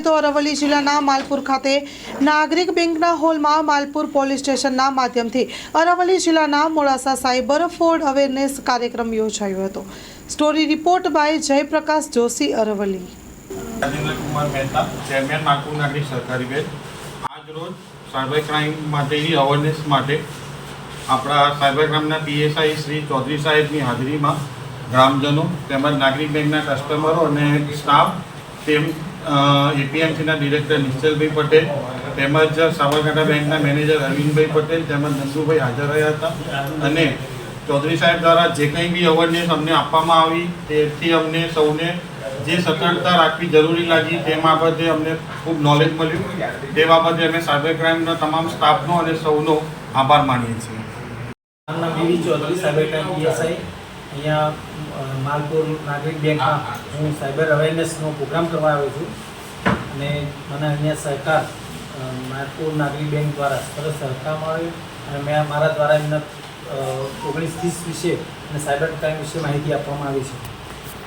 તો અરવલ્લી જિલ્લાના માલપુર ખાતે નાગરિક બેંકના હોલમાં માલપુર પોલીસ સ્ટેશનના માધ્યમથી અરવલ્લી જિલ્લાના મોડાસા સાયબર ફોર્ડ અવેરનેસ કાર્યક્રમ યોજાયો હતો. Story report by Jayprakash Joshi, Aravalli. સહકારી બેંક. આજ સાયબર ક્રાઇમ માટેની અવેરનેસ માટે આપણા સાયબર ક્રાઇમના પીએસઆઈ શ્રી ચૌધરી સાહેબની હાજરીમાં ગ્રામજનો તેમજ નાગરિક બેંકના કસ્ટમરો અને સ્ટાફ તેમ એપીએમસીના ડિરેક્ટર નિશ્ચલભાઈ પટેલ, તેમજ સાબરકાંઠા બેંકના મેનેજર અરવિંદભાઈ પટેલ, તેમજ નંદુભાઈ હાજર રહ્યા હતા. અને ચૌધરી સાહેબ દ્વારા જે કંઈ બી અવેરનેસ અમને આપવામાં આવી, તેથી અમને સૌને જે સતર્કતા રાખવી જરૂરી લાગી, તે બાબતે અમને ખૂબ નોલેજ મળ્યું. તે બાબતે અમે સાયબર ક્રાઇમના તમામ સ્ટાફનો અને સૌનો આભાર માનીએ છીએ. સાયબર ક્રાઇમ પીએસઆઈ અહીંયા માલપુર નાગરિક બેંકમાં હું સાયબર અવેરનેસનો પ્રોગ્રામ કરવા આવ્યો છું. અને મને અહીંયા સહકાર માલપુર નાગરિક બેંક દ્વારા સરસ સહકાર મળ્યો અને મેં મારા દ્વારા એમને ઓગણીસ ત્રીસ વિશે અને સાયબર ક્રાઇમ વિશે માહિતી આપવામાં આવી છે.